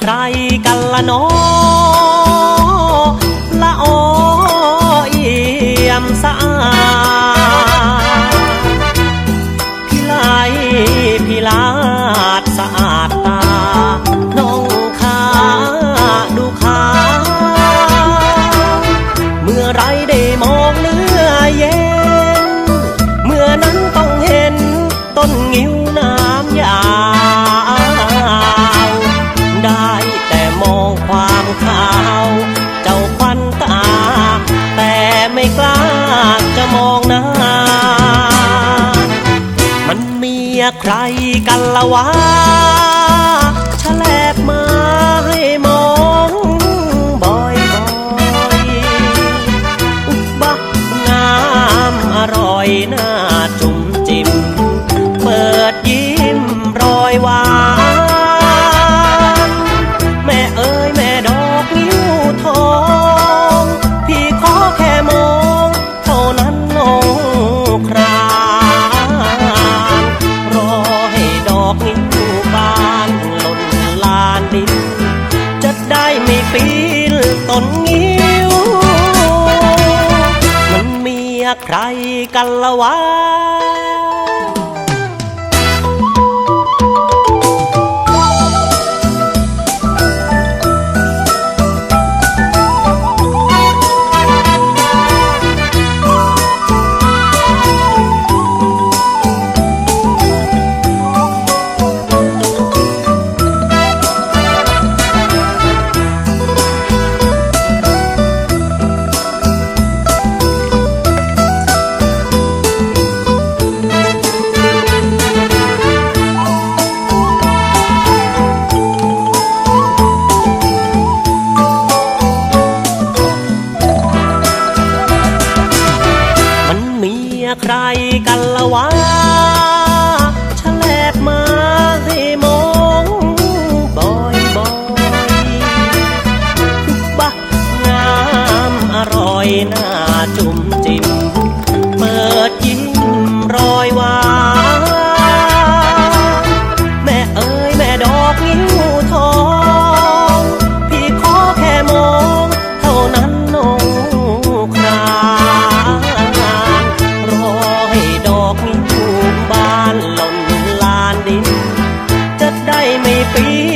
ใครกันละนอละออเอี่ยมสะอาดพี่ไลพี่ลาดสะอาดตา น้องขาดูขาเมื่อไรได้มองเนื้อเย็น เมื่อนั้นต้องเห็นต้นงิ้ว ใครกันละวะฉล อกนิ้วบานหล่นลานดิน จะได้ไม่ปีนต้นงิ้ว มันมีใครกันละวะ ใครกันละวะฉลบมาให้มองบ่อยๆบักงามอร่อยน่าจุ่มจิ้ม ปี